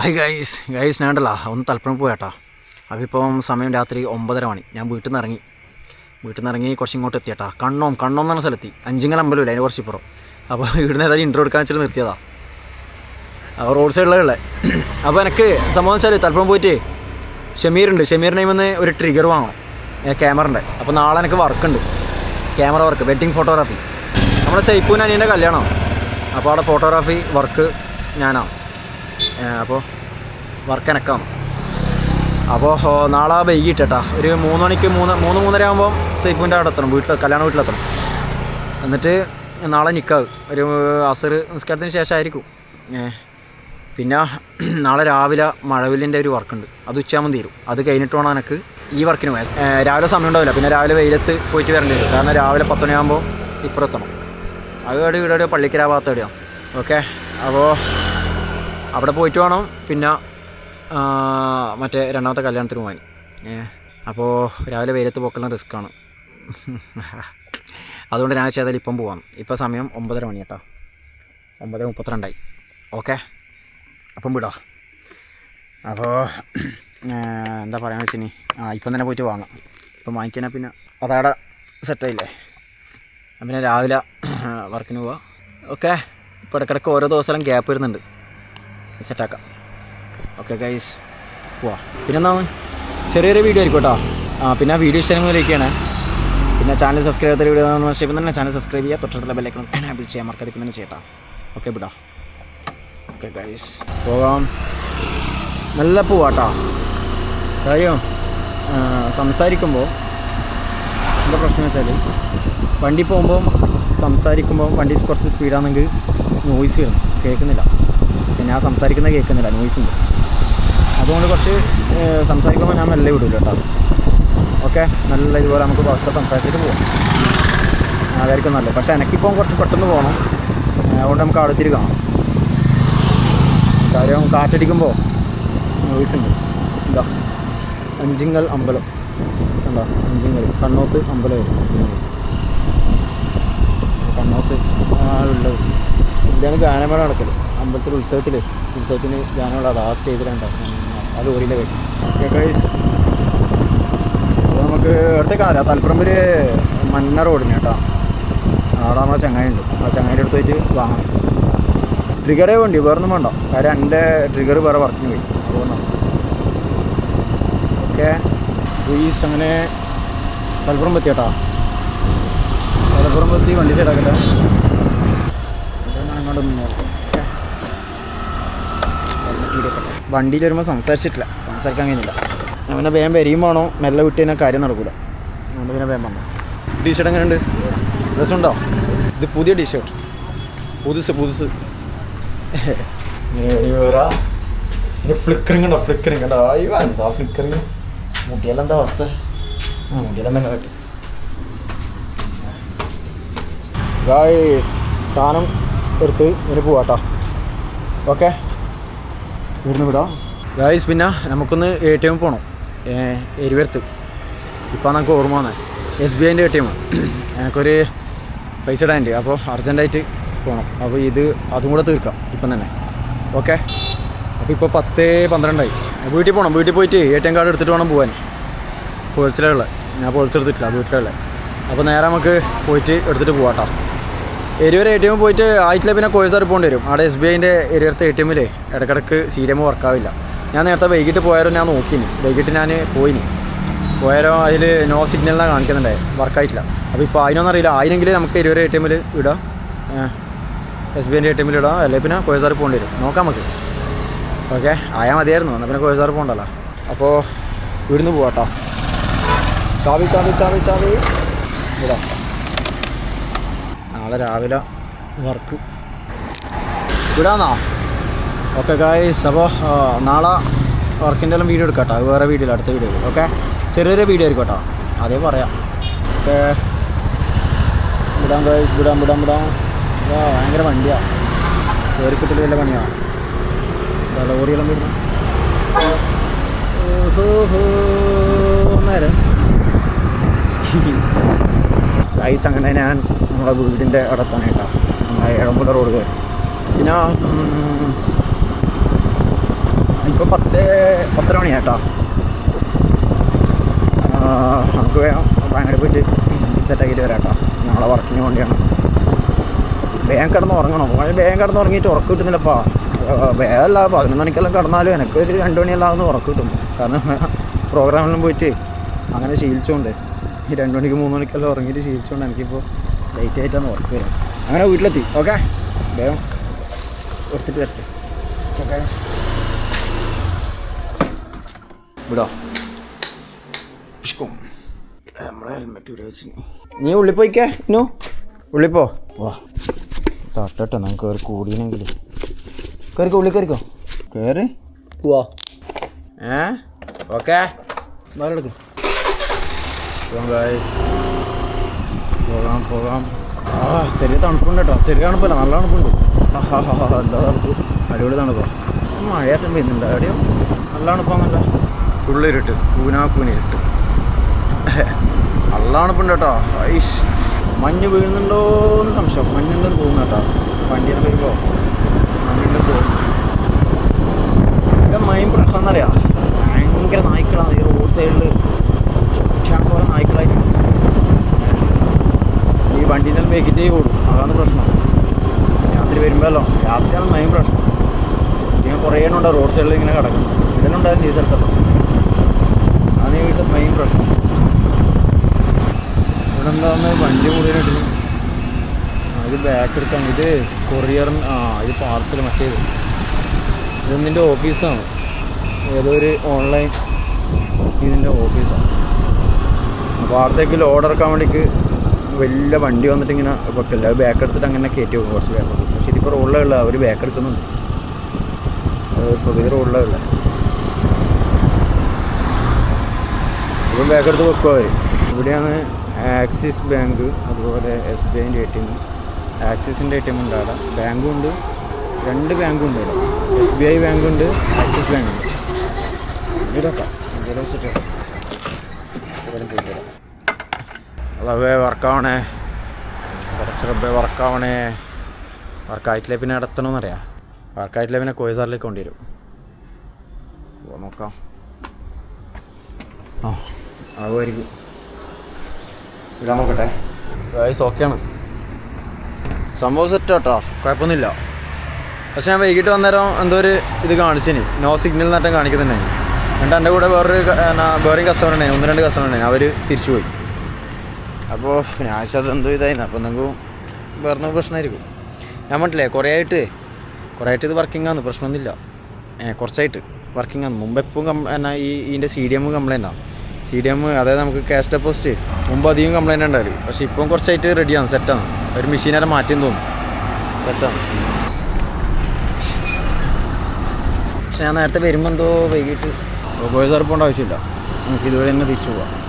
Hi guys guys ഞാണ്ടല്ല ഒന്ന് തലപ്പുറം പോയാട്ടാ. അപ്പം ഇപ്പം സമയം രാത്രി ഒമ്പതര മണി. ഞാൻ വീട്ടിൽ നിന്ന് ഇറങ്ങി വീട്ടിൽ നിന്ന് ഇറങ്ങി കുറച്ച് ഇങ്ങോട്ട് എത്തിയട്ടാ കണ്ണോം കണ്ണോം എന്ന് സ്ഥലത്തി. അഞ്ചിങ്ങൽ അമ്പലമില്ല അതിന് കുറച്ച് ഇപ്പുറം അപ്പോൾ വീടിന് ഏതായാലും ഇൻട്രോ എടുക്കാൻ വെച്ചിട്ട് നിർത്തിയതാ. അപ്പോൾ റോഡ് സൈഡിലുള്ള അപ്പോൾ എനിക്ക് സംഭവം വെച്ചാൽ തലപ്പുറം പോയിട്ട് ഷമീറുണ്ട്. ഷമീറിനെ വന്ന് ഒരു ട്രിഗർ വാങ്ങണം. ക്യാമറന്റെ അപ്പോൾ നാളെ എനിക്ക് വർക്കുണ്ട് ക്യാമറ വർക്ക് വെഡ്ഡിങ് ഫോട്ടോഗ്രാഫി നമ്മുടെ സൈപ്പൂൻ അനിയന്റെ കല്യാണം? അപ്പോൾ അവിടെ ഫോട്ടോഗ്രാഫി വർക്ക് ഞാനാണ് അപ്പോൾ വർക്ക് എനക്കാണ് അപ്പോൾ നാളെ നാളെ വൈകിട്ടാ ഒരു മൂന്ന് മണിക്ക് മൂന്ന് മൂന്ന് മൂന്നര ആകുമ്പോൾ സൈഫിന്റെ അവിടെ എത്തണം വീട്ടിൽ കല്യാണ വീട്ടിലെത്തണം എന്നിട്ട് നാളെ നിൽക്കാവ് ഒരു അസർ നിസ്കാരത്തിന് ശേഷമായിരിക്കും പിന്നെ നാളെ രാവിലെ മഴവില്ലിന്റെ ഒരു വർക്കുണ്ട്. അത് ഉച്ചയാകുമ്പോൾ തീരും. അത് കഴിഞ്ഞിട്ട് വേണം എനിക്ക് ഈ വർക്കിന് പോയാൽ രാവിലെ സമയം ഉണ്ടാവില്ല. പിന്നെ രാവിലെ വെയിലത്ത് പോയിട്ട് വരേണ്ടി വരും. കാരണം രാവിലെ പത്ത് മണിയാകുമ്പോൾ ഇപ്പുറത്തെത്തണം. അത് ഇവിടെ പള്ളിക്കര ഭാഗത്ത് എവിടെയാണ് ഓക്കെ? അപ്പോൾ അവിടെ പോയിട്ട് വേണം. പിന്നെ മറ്റേ രണ്ടാമത്തെ കല്യാണത്തിന് പോകാൻ അപ്പോൾ രാവിലെ വെയിലത്ത് പോക്കെല്ലാം റിസ്ക്കാണ് അതുകൊണ്ട് ഞാൻ ചെയ്താൽ ഇപ്പം പോവാം. ഇപ്പം സമയം ഒമ്പതര മണി കേട്ടോ. ഒമ്പത് മുപ്പത്തിരണ്ടായി. ഓക്കെ? അപ്പം വിടാം. അപ്പോൾ എന്താ പറയുക വെച്ചിനി ആ ഇപ്പം തന്നെ പോയിട്ട് വാങ്ങാം. ഇപ്പം വാങ്ങിക്കാനാ പിന്നെ അതവിടെ സെറ്റായില്ലേ പിന്നെ രാവിലെ വർക്കിന് പോവാം. ഓക്കെ? ഇപ്പോൾ ഇടയ്ക്കിടയ്ക്ക് ഓരോ ദിവസം ഗ്യാപ്പ് വരുന്നുണ്ട്. സെറ്റാക്കാം ഓക്കെ ഗൈസ് പോവാ പിന്നെന്താ ചെറിയൊരു വീഡിയോ ആയിരിക്കും കേട്ടോ. ആ പിന്നെ വീഡിയോ ഇഷ്ടങ്ങളിലേക്കാണ് പിന്നെ ചാനൽ സബ്സ്ക്രൈബ് ചെയ്ത വീഡിയോ ഇപ്പം തന്നെ ചാനൽ സബ്സ്ക്രൈബ് ചെയ്യുക തൊട്ടടുത്തുള്ള ബെല്ലൈക്കണം എനാബിൾ ചെയ്യാൻ മറക്കാതെ ഇപ്പം തന്നെ ചെയ്യട്ടോ. ഓക്കെ വിടാം. ഓക്കെ ഗൈസ് പോകാം. നല്ല പോവാട്ടോ. കാര്യം ആ, സംസാരിക്കുമ്പോൾ എന്താ പ്രശ്നം വെച്ചാൽ വണ്ടി പോകുമ്പോൾ സംസാരിക്കുമ്പോൾ വണ്ടി കുറച്ച് സ്പീഡാണെങ്കിൽ നോയിസ് വരും. കേൾക്കുന്നില്ല. പിന്നെ സംസാരിക്കുന്നത് സംസാരിക്കുന്ന കേൾക്കുന്നില്ല നോയ്സ് ഉണ്ട്. അതുകൊണ്ട് കുറച്ച് സംസാരിക്കുമ്പോൾ ഞാൻ മെല്ലെ വിടില്ല കേട്ടോ. ഓക്കെ? നല്ല ഇതുപോലെ നമുക്ക് കുറച്ച് സംസാരിച്ചിട്ട് പോകാം അതായിരിക്കും നല്ലത്. പക്ഷേ എനിക്കിപ്പം കുറച്ച് പെട്ടെന്ന് പോകണം അതുകൊണ്ട് നമുക്ക് അടുത്തിരി കാണാം. കാര്യം കാറ്റടിക്കുമ്പോൾ നോയിസ് ഉണ്ട്. എന്താ അഞ്ചിങ്ങൽ അമ്പലം. കണ്ടോ? അഞ്ചിങ്ങൽ. കണ്ണോത്ത് അമ്പലം. കണ്ണോത്ത് ആളുള്ളത് ഇതാണ് ഗാനമേള നടക്കൽ. അമ്പലത്തിൽ ഉത്സവത്തിൽ ഉത്സവത്തിന് ഞാനുള്ള ലാസ്റ്റ് ലോറിയിലെ വരും വെച്ചു ഗൈസ് അപ്പോൾ നമുക്ക് അറിയാം തലപ്പറമ്പിൽ മന്ന റോഡിന് കേട്ടോ. അവിടെ നമ്മളെ ചങ്ങായി ഉണ്ട്. ആ ചങ്ങായിന്റെ അടുത്ത് പോയിട്ട് വാങ്ങണം ട്രിഗറേ വേണ്ടി വേറൊന്നും വേണ്ട. കാര്യം എന്റെ ട്രിഗർ വേറെ വർക്കിന് പോയി. അതുകൊണ്ടാണ് ഓക്കെ പ്ലീസ് അങ്ങനെ തലപ്പുറം പറ്റി കേട്ടോ. തലപ്പുറം പറ്റി വണ്ടി സൈഡാക്കട്ടെ അങ്ങോട്ട് നിന്ന് നോക്കാം വണ്ടിയിൽ വരുമ്പോൾ സംസാരിച്ചിട്ടില്ല. സംസാരിക്കാൻ കഴിയുന്നില്ല. ഞാൻ പിന്നെ വേഗം വരികയും വേണോ മെല്ലെ വിട്ട് കഴിഞ്ഞാൽ കാര്യം നടക്കില്ല അതുകൊണ്ട് പിന്നെ വേഗം വന്നു. ടീഷർട്ട് എങ്ങനെയുണ്ട്? രസമുണ്ടോ? ഇത് പുതിയ ടീഷർട്ട് പുതുസ് പുതുസ്. ഫ്ലിക്കറിങ് ഉണ്ടോ? ഫ്ലിക്കറിങ് ഉണ്ടോ? അയ്യോ എന്താ ഫ്ലിക്കറിങ് മുടിയെല്ലാം എന്താ അവസ്ഥ? ആ മുടിയെല്ലാം തന്നെ കാട്ടി. സാധനം എടുത്ത് ഇനി പോവാട്ടോ. ഓക്കെ ഇവിടുന്ന് വിടാം. ഗായ്സ് പിന്നെ നമുക്കൊന്ന് എ ടി എം പോകണം എരിവരത്ത് ഇപ്പം നമുക്ക് ഓർമ്മ വന്നത് എസ് ബി ഐന്റെ എ ടി എം എനിക്കൊരു പൈസ ഇടാനുണ്ട് അപ്പോൾ അർജന്റായിട്ട് പോകണം അപ്പോൾ ഇത് അതും കൂടെ തീർക്കാം. ഇപ്പം തന്നെ. ഓക്കെ അപ്പോൾ ഇപ്പോൾ പത്ത് പന്ത്രണ്ടായി. വീട്ടിൽ പോകണം വീട്ടിൽ പോയിട്ട് എ ടി എം കാർഡ് എടുത്തിട്ട് വേണം പോകാൻ പേഴ്സിലുള്ള ഞാൻ പേഴ്സ് എടുത്തിട്ടില്ല. വീട്ടിലുള്ള അപ്പോൾ നേരെ നമുക്ക് പോയിട്ട് എടുത്തിട്ട് പോവാട്ടോ. എരിവര എ ടി എം പോയിട്ട് ആയിട്ടില്ല പിന്നെ കോഴിത്താറ് പോകേണ്ടി വരും. അവിടെ എസ് ബി ഐന്റെ എരിവരത്തെ എ ടി എമ്മിൽ ഇടക്കിടക്ക് സി ഡി എം വർക്കാവില്ല ഞാൻ നേരത്തെ വൈകിട്ട് പോയാലും ഞാൻ നോക്കിനി വൈകിട്ട് ഞാൻ പോയിനി. പോയാലോ അതിൽ നോ സിഗ്നലിനാണ് കാണിക്കുന്നുണ്ടേ വർക്കായിട്ടില്ല അപ്പോൾ ഇപ്പോൾ അതിനൊന്നും അറിയില്ല. ആയിനെങ്കിൽ നമുക്ക് എരിവരെ എ ടി എമ്മിൽ ഇടാം. എസ് ബി ഐന്റെ എ ടി എമ്മിൽ ഇടാം. അല്ലെങ്കിൽ പിന്നെ കോഴിത്താറ് പോകേണ്ടി വരും. നോക്കാം നമുക്ക്. ഓക്കെ ആയാൽ മതിയായിരുന്നു. എന്നാൽ പിന്നെ കോഴിത്താറ് പോകണ്ടല്ലോ. അപ്പോൾ ഇവിടുന്ന് പോവാട്ടോ. ചാവി ചാവി ചാവി ചാവി. ഇടാം. നാളെ രാവിലെ വർക്ക്. വിടാന്നോ? ഓക്കെ ഗായ്സ് അപ്പോൾ നാളെ വർക്കിന്റെ എല്ലാം വീഡിയോ എടുക്കാം വേറെ വീഡിയോ അടുത്ത വീഡിയോയിൽ ഓക്കെ ചെറിയൊരു വീഡിയോ ആയിരിക്കും കേട്ടോ. അതേ പറയാം. ഓക്കെ വിടാം ഗായ്സ് വിടാം വിടാം വിടാം. ഭയങ്കര വണ്ടിയാണ് കയറിക്കിട്ടിൽ വല്ല പണിയാണ് ലോറിയെല്ലാം വരുന്നു. ഓഹോ നേരം. ഗൈസ് അങ്ങനെ ഞാൻ നമ്മുടെ വീടിന്റെ അടുത്താണ് കേട്ടോ. നമ്മുടെ എഴമ്പുഴ റോഡ് കയറി. പിന്നെ ഇപ്പോൾ പത്ത് പത്തര മണി കേട്ടോ. നമുക്ക് വേണം ബാങ്ക് പോയിട്ട് സെറ്റാക്കിയിട്ട് വരാം കേട്ടോ. നമ്മളെ വർക്കിന് വേണ്ടിയാണ്. വേഗം കിടന്ന് ഉറങ്ങണം. വേഗം കിടന്ന് ഉറങ്ങിയിട്ട് ഉറക്കം കിട്ടുന്നില്ലപ്പാ. വേഗമല്ല പതിനൊന്ന് മണിക്കെല്ലാം കിടന്നാലും എനിക്കൊരു രണ്ട് മണിയെല്ലാം ഉറക്കം കിട്ടും. കാരണം പ്രോഗ്രാമിലും പോയിട്ട് അങ്ങനെ ശീലിച്ചുകൊണ്ട് രണ്ട് മണിക്ക് മൂന്ന് മണിക്കെല്ലാം ഉറങ്ങിയിട്ട് ശീലിച്ചുകൊണ്ട് എനിക്കിപ്പോൾ ലൈറ്റ് ആയിട്ടാണ് ഉറപ്പ് വരും അങ്ങനെ വീട്ടിലെത്തി ഓക്കെ വേഗം എടുത്തിട്ട് വരട്ടെ. ഓക്കെ വിടോ. പുഷ്കും നമ്മളെ ഹെൽമെറ്റ് ഇവിടെ വെച്ച് നീ ഉള്ളിൽ പോയിക്കേ ഇന്നു? ഉള്ളിൽ പോ. വാ. തട്ടട്ടെ നമുക്ക് കയറി കൂടിയെങ്കിൽ കയറിക്കോ ഉള്ളിൽ കയറിക്കോ കയറി പോവാ. ഏ? ഓക്കെ എടുക്കും. Guys. പോകാം പോകാം. ആ ചെറിയ തണുപ്പുണ്ട് കേട്ടോ ചെറിയ തണുപ്പല്ല നല്ല തണുപ്പുണ്ട്. എന്താ തണുപ്പ്? അടിപൊളി തണുപ്പോ. മഴയാറ്റം പെയ്യുന്നുണ്ട്. എവിടെയോ നല്ല തണുപ്പാന്നല്ല ഫുള്ള് ഇരുട്ട്. കൂനാ ഇരുട്ട്. നല്ല തണുപ്പുണ്ട് കേട്ടോ. ഐഷ്. മഞ്ഞ് വീഴുന്നുണ്ടോ എന്ന് സംശയം. മഞ്ഞുണ്ടെന്ന് തോന്നുന്നു കേട്ടോ. വണ്ടിയിൽ വരുമ്പോൾ മഞ്ഞുണ്ടെന്ന് തോന്നുന്നു ഇവിടെ മൈൻ പ്രശ്നം എന്നറിയാം ഭയങ്കര നായ്ക്കളാണ് ഈ റോഡ് സൈഡിൽ പോലെ നായ്ക്കളായിട്ട് ഈ വണ്ടീന്റെ വെക്കിറ്റേ കൂടും. അതാണ് പ്രശ്നം. രാത്രി വരുമ്പോഴല്ലോ. രാത്രിയാണ് മെയിൻ പ്രശ്നം. ഇങ്ങനെ കുറേ എണ്ണം ഉണ്ടാവും റോഡ് സൈഡിൽ ഇങ്ങനെ കിടക്കും ഇതിനുണ്ടായിരുന്നു ഈ സ്ഥലത്തല്ലോ അതാണ് വീട്ടിൽ മെയിൻ പ്രശ്നം. ഇവിടെ എന്താന്ന് വണ്ടി മുഴുവനായിട്ട് ഇത് ബാക്ക് എടുക്കാൻ ഇത് കൊറിയർ ആ ഇത് പാർസൽ മറ്റേത്. ഇത് നിന്റെ ഓഫീസാണ് ഏതോ ഒരു ഓൺലൈൻ ഇതിന്റെ ഓഫീസാണ് അവിടത്തേക്ക് ലോഡ് ഇറക്കാൻ വേണ്ടിക്ക് വലിയ വണ്ടി വന്നിട്ട് ഇങ്ങനെ വെക്കില്ല അത് ബാക്ക് എടുത്തിട്ട് അങ്ങനെ കയറ്റി പോകും കുറച്ച് ബാക്ക് പക്ഷേ ഇതിപ്പോൾ റോഡിലുള്ള അവർ ബാക്ക് എടുക്കുന്നുണ്ട്. പകുതി റോഡിലുള്ള ഇപ്പം ബാക്ക് എടുത്ത് വെക്കും അവർ ഇവിടെയാണ് ആക്സിസ് ബാങ്ക് അതുപോലെ എസ് ബി ഐന്റെ എ ടി എം ആക്സിസിന്റെ എ ടി എം ഉണ്ട് അവിടെ. ബാങ്കും ഉണ്ട്. രണ്ട് ബാങ്കും ഉണ്ട് ഇവിടെ. എസ് ബി ഐ ബാങ്കുണ്ട് ആക്സിസ് ബാങ്ക് ഉണ്ട്. ഇതൊക്കെ ഇവിടെ വെച്ചിട്ട് അതവേ വർക്കാവണേ. കുറച്ച് റബ്ബേ വർക്കാവണേ. വർക്കായിട്ടില്ലേ പിന്നെ നടത്തണമെന്നറിയാം വർക്കായിട്ടില്ലേ പിന്നെ കോയസാറിലേക്ക് കൊണ്ടുവരും നോക്കാം. ആ ആകുമായിരിക്കും ഇടാൻ നോക്കട്ടെ. വയസ്സ് ഓക്കെയാണ്. സംഭവം സെറ്റ് കേട്ടോ കുഴപ്പമൊന്നുമില്ല. പക്ഷെ ഞാൻ വൈകിട്ട് വന്നേരം എന്തോ ഒരു ഇത് കാണിച്ചിന്. നോ സിഗ്നൽ നട്ടം കാണിക്കുന്നുണ്ടായി എന്നിട്ട് എന്റെ കൂടെ വേറൊരു വേറെയും കസ്റ്റമർ ഉണ്ടായി ഒന്ന് രണ്ട് കസ്റ്റമർ ഉണ്ടായി അവർ തിരിച്ചു പോയി. അപ്പോൾ ഞാൻ അത് എന്തോ ഇതായിരുന്നു. അപ്പോൾ നിങ്ങൾക്ക് വേറെ പ്രശ്നമായിരിക്കും. ഞാൻ പറഞ്ഞില്ലേ കുറേ ആയിട്ട് കുറേ ആയിട്ട് ഇത് വർക്കിംഗ് ആണ്. പ്രശ്നമൊന്നുമില്ല. കുറച്ചായിട്ട് വർക്കിംഗ് ആണ്. മുമ്പ് എപ്പോഴും കം എന്നാ ഈ ഇതിന്റെ സി ഡി എം കംപ്ലൈന്റ് ആണ് സി ഡി എം അതായത് നമുക്ക് ക്യാഷ് ഡെപ്പോസിറ്റ് മുമ്പ് അധികം കംപ്ലൈന്റ് ഉണ്ടായിരുന്നു പക്ഷേ ഇപ്പം കുറച്ചായിട്ട് റെഡിയാണ് സെറ്റാണ് ഒരു മെഷീനരെ മാറ്റിയെന്ന് തോന്നും സെറ്റാണ് പക്ഷെ ഞാൻ നേരത്തെ വരുമ്പോൾ എന്തോ വൈകിട്ട് ഗോയ സാർ പോകേണ്ട ആവശ്യമില്ല. നമുക്ക് ഇതുവരെ തന്നെ തിരിച്ചു പോവാം.